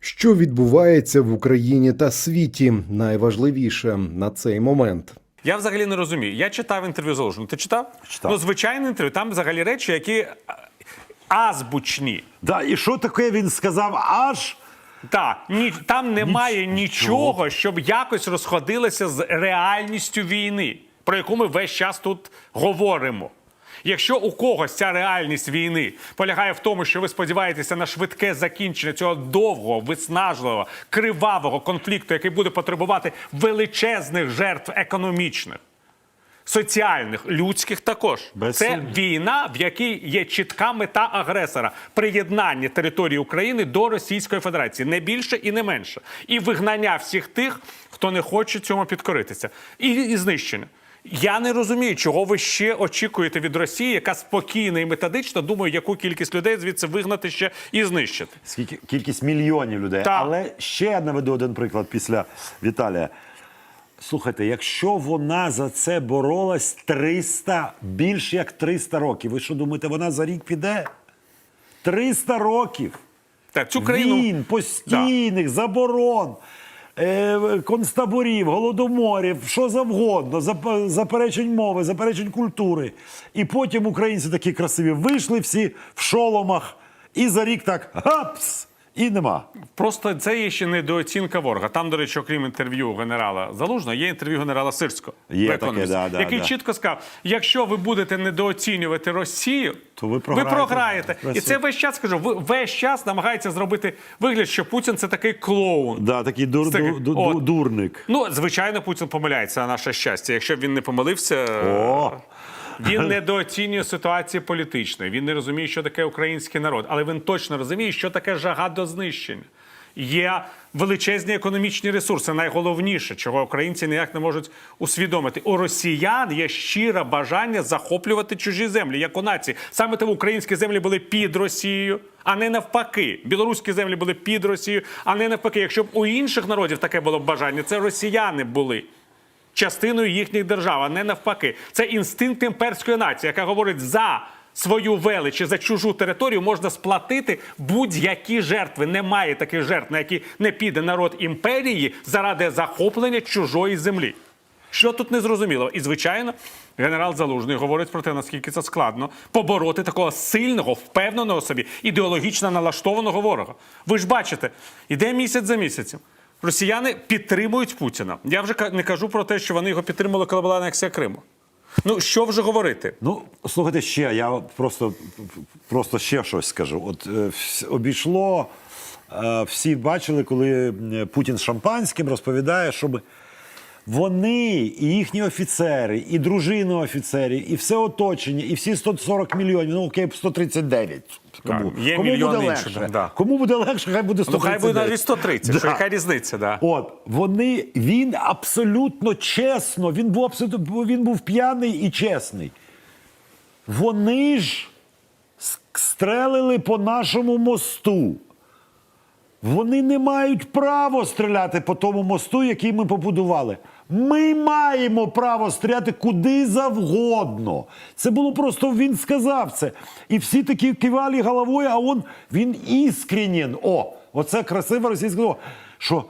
Що відбувається в Україні та світі? Найважливіше на цей момент. Я взагалі не розумію. Я читав інтерв'ю Залужного. Ти читав? Читав. Ну, звичайне інтерв'ю. Там взагалі речі, які азбучні. Да, і що таке він сказав? Аж Так, ні, там немає нічого, щоб якось розходилося з реальністю війни, про яку ми весь час тут говоримо. Якщо у когось ця реальність війни полягає в тому, що ви сподіваєтеся на швидке закінчення цього довгого, виснажливого, кривавого конфлікту, який буде потребувати величезних жертв економічних, соціальних, людських також. Без Це війна, в якій є чітка мета агресора приєднання території України до Російської Федерації, не більше і не менше, і вигнання всіх тих, хто не хоче цьому підкоритися, і, і знищення. Я не розумію, чого ви ще очікуєте від Росії, яка спокійно і методично думає, яку кількість людей звідси вигнати ще і знищити. скільки кількість мільйонів людей. Так. Але ще я наведу один приклад після Віталія. Слухайте, якщо вона за це боролась 300, більш як 300 років, ви що думаєте, вона за рік піде? 300 років. Так, цю країну Війн, постійних, заборон, е, концтаборів, голодоморів, що завгодно, зап- заперечень мови, заперечень культури. І потім українці такі красиві вийшли всі в шоломах, і за рік так гапс! І нема. Просто це є ще недооцінка ворога. Там, до речі, окрім інтерв'ю генерала Залужного, є інтерв'ю генерала Сирського. Є таке, да, да, який да. чітко сказав: якщо ви будете недооцінювати Росію, То ви програєте. програєте. І це весь час скажу. ви- Весь час намагається зробити вигляд, що Путін це такий клоун. Да, такий дур, З таких- ду- ду- дурник. Ну, звичайно, Путін помиляється на наше щастя. Якщо б він не помилився, О! Він недооцінює ситуацію політичної. Він не розуміє, що таке український народ, але він точно розуміє, що таке жага до знищення. Є величезні економічні ресурси. Найголовніше, чого українці ніяк не можуть усвідомити. У росіян є щире бажання захоплювати чужі землі, як у нації. Саме тому українські землі були під Росією, а не навпаки. Білоруські землі були під Росією, а не навпаки. Якщо б у інших народів таке було б бажання, це росіяни були частиною їхніх держав, а не навпаки. Це інстинкт імперської нації, яка говорить за. Свою велич і за чужу територію можна сплатити будь-які жертви. Немає таких жертв, на які не піде народ імперії заради захоплення чужої землі. Що тут не зрозуміло? І звичайно, генерал Залужний говорить про те, наскільки це складно побороти такого сильного, впевненого собі, ідеологічно налаштованого ворога. Ви ж бачите, іде місяць за місяцем. Росіяни підтримують Путіна. Я вже не кажу про те, що вони його підтримали, коли була анексія Криму. Ну що вже говорити? Ну, слухайте ще, я просто, просто ще щось скажу. От е, обійшло, е, всі бачили, коли Путін шампанським розповідає, щоб вони, і їхні офіцери, і дружини офіцерів, і все оточення, і всі 140 мільйонів, ну окей, 139. Кому, є кому буде інших, легше? да. Кому буде легше, хай буде Ну хай буде навіть 130, що яка різниця, да. От вони він абсолютно чесно. Він був абсолютно він був п'яний і чесний. Вони ж стрелили по нашому мосту. Вони не мають права стріляти по тому мосту, який ми побудували. Ми маємо право стріляти куди завгодно. Це було просто він сказав це. І всі такі кивали головою, а он він іскренен. О, оце красиве російське слово. Що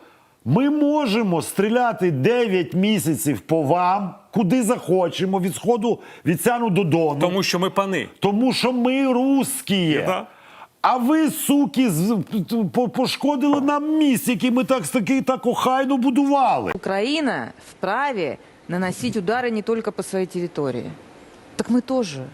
ми можемо стріляти 9 місяців по вам, куди захочемо, від сходу від сяну до дону. Тому що ми пани. Тому що ми русські. Да. А ви, суки, пошкодили нам місць, який ми так таки так охайно будували. Україна вправі наносити удари не только по своїй території. Так ми тоже.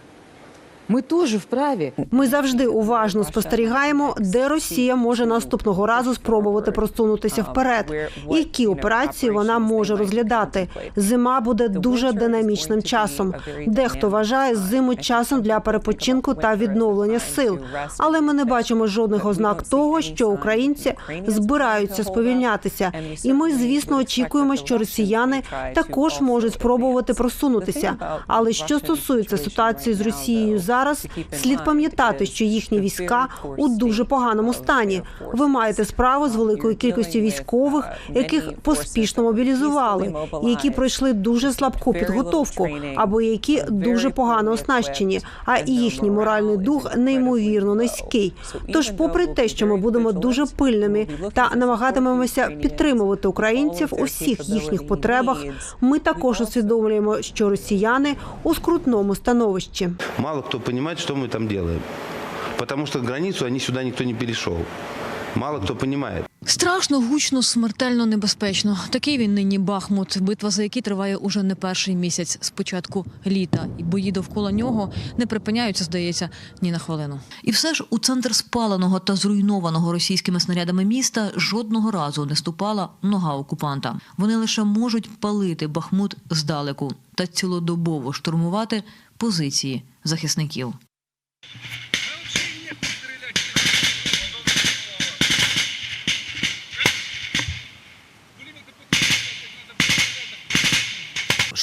Мы тоже вправе. Ми завжди уважно спостерігаємо, де Росія може наступного разу спробувати просунутися вперед, і які операції вона може розглядати. Зима буде дуже динамічним часом. Дехто вважає зиму часом для перепочинку та відновлення сил. Але ми не бачимо жодних ознак того, що українці збираються сповільнятися. І ми, звісно, очікуємо, що росіяни також можуть спробувати просунутися. Але що стосується ситуації з Росією зараз, зараз слід пам'ятати, що їхні війська у дуже поганому стані. Ви маєте справу з великою кількістю військових, яких поспішно мобілізували, і які пройшли дуже слабку підготовку, або які дуже погано оснащені. А їхній моральний дух неймовірно низький. Тож, попри те, що ми будемо дуже пильними та намагатимемося підтримувати українців у всіх їхніх потребах, ми також усвідомлюємо, що росіяни у скрутному становищі. Мало кто понимает, что мы там делаем. Потому что границу они сюда никто не перешел. Мало кто понимает. Страшно, гучно, смертельно небезпечно. Такий він нині Бахмут, битва за який триває уже не перший місяць з початку літа, і бої довкола нього не припиняються, здається, ні на хвилину. І все ж у центр спаленого та зруйнованого російськими снарядами міста жодного разу не ступала нога окупанта. Вони лише можуть палити Бахмут здалеку та цілодобово штурмувати позиції захисників.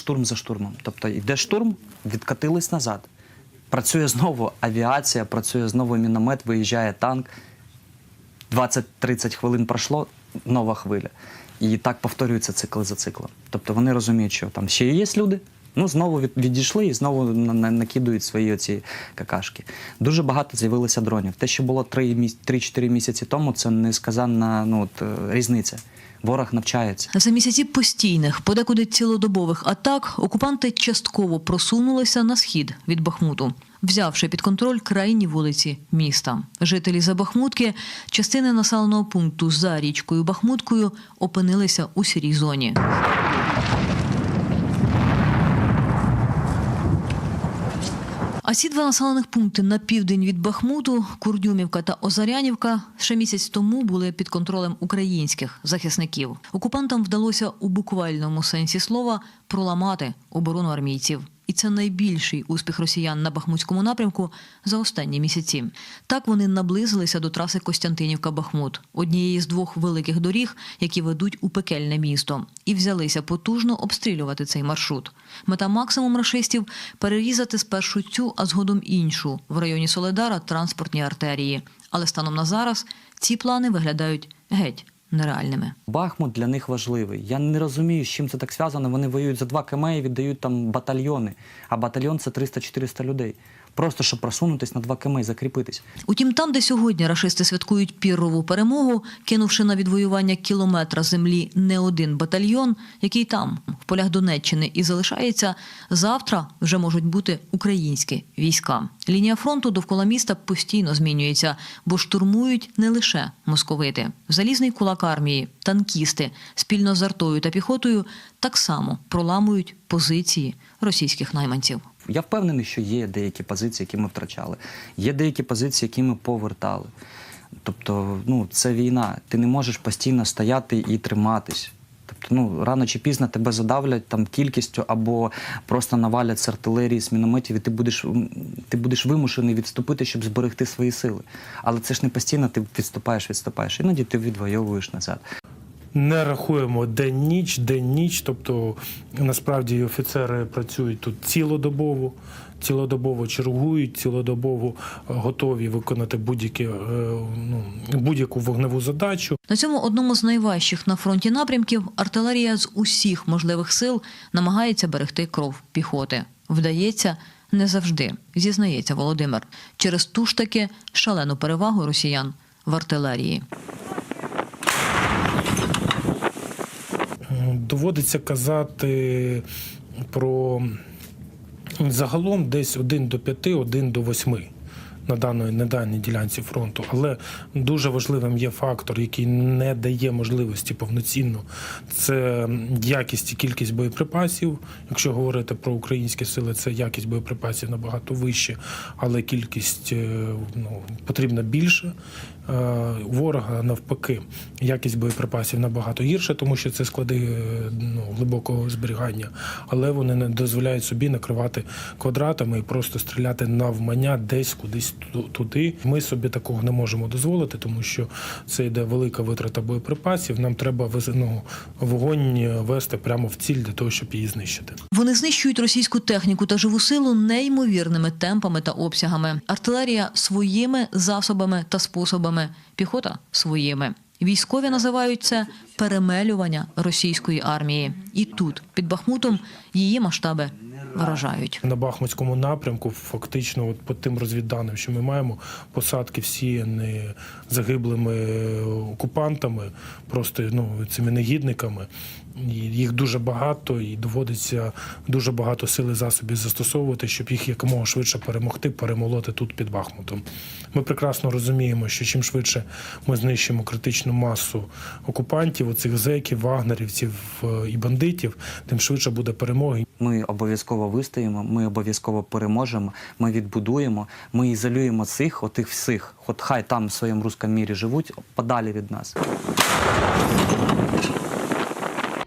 штурм за штурмом. Тобто йде штурм, відкатились назад. Працює знову авіація, працює знову міномет, виїжджає танк. 20-30 хвилин пройшло, нова хвиля. І так повторюється цикл за циклом. Тобто вони розуміють, що там ще є люди, ну знову відійшли і знову на, на, накидують свої оці какашки. Дуже багато з'явилося дронів. Те, що було 3-4 місяці тому, це несказанна ну, от, е, різниця. Ворог навчається. За місяці постійних, подекуди цілодобових атак, окупанти частково просунулися на схід від Бахмуту, взявши під контроль крайні вулиці міста. Жителі Забахмутки, частини населеного пункту за річкою Бахмуткою, опинилися у сірій зоні. А ці два населених пункти на південь від Бахмуту, Курдюмівка та Озарянівка, ще місяць тому були під контролем українських захисників. Окупантам вдалося у буквальному сенсі слова проламати оборону армійців. І це найбільший успіх росіян на Бахмутському напрямку за останні місяці. Так вони наблизилися до траси Костянтинівка-Бахмут, однієї з двох великих доріг, які ведуть у пекельне місто, і взялися потужно обстрілювати цей маршрут. Мета максимум рашистів перерізати спершу цю, а згодом іншу в районі Соледара транспортні артерії. Але станом на зараз ці плани виглядають геть нереальними. Бахмут для них важливий. Я не розумію, з чим це так зв'язано. Вони воюють за 2 км і віддають там батальйони. А батальйон це 300-400 людей. Просто щоб просунутись на 2 км і закріпитись. Утім, там, де сьогодні рашисти святкують піррову перемогу, кинувши на відвоювання кілометра землі не один батальйон, який там, в полях Донеччини, і залишається, завтра вже можуть бути українські війська. Лінія фронту довкола міста постійно змінюється, бо штурмують не лише московити. Залізний кулак армії, танкісти спільно з артою та піхотою так само проламують позиції російських найманців. Я впевнений, що є деякі позиції, які ми втрачали. Є деякі позиції, які ми повертали. Тобто, ну, це війна. Ти не можеш постійно стояти і триматись. Тобто, ну, рано чи пізно тебе задавлять там кількістю або просто навалять з артилерії, з мінометів, і ти будеш, ти будеш вимушений відступити, щоб зберегти свої сили. Але це ж не постійно ти відступаєш, відступаєш. Іноді ти відвоюєш назад. Не рахуємо день-ніч, день-ніч. Тобто насправді офіцери працюють тут цілодобово, цілодобово чергують, цілодобово е, готові виконати будь-які, е, ну, будь-яку вогневу задачу. На цьому одному з найважчих на фронті напрямків артилерія з усіх можливих сил намагається берегти кров піхоти. Вдається не завжди, зізнається Володимир, через ту ж таки шалену перевагу росіян в артилерії. Доводиться казати про загалом десь 1 до 5, 1 до 8 на даної на даній ділянці фронту. Але дуже важливим є фактор, який не дає можливості повноцінно. Це якість і кількість боєприпасів. Якщо говорити про українські сили, це якість боєприпасів набагато вища, але кількість е, ну, потрібна більше. Е, ворога навпаки, якість боєприпасів набагато гірша, тому що це склади е, ну, глибокого зберігання, але вони не дозволяють собі накривати квадратами і просто стріляти навмання десь кудись туди. Ми собі такого не можемо дозволити, тому що це йде велика витрата боєприпасів. Нам треба ну, вогонь вести прямо в ціль для того, щоб її знищити. Вони знищують російську техніку та живу силу неймовірними темпами та обсягами. Артилерія своїми засобами та способами, піхота своїми. Військові називають це перемелювання російської армії. І тут, під Бахмутом, її масштаби вражають. На Бахмутському напрямку, фактично, от по тим розвідданим, що ми маємо, посадки всі не загиблими е, окупантами, просто ну, цими негідниками. Їх дуже багато, і доводиться дуже багато сил і засобів застосовувати, щоб їх якомога швидше перемогти, перемолоти тут під Бахмутом. Ми прекрасно розуміємо, що чим швидше ми знищимо критичну масу окупантів, оцих зеків, вагнерівців е, і бандитів, тим швидше буде перемоги. Ми обов'язково вистоїмо, ми обов'язково переможемо, ми відбудуємо, ми ізолюємо цих, отих всіх. От хай там в своєму русскому мірі живуть подалі від нас.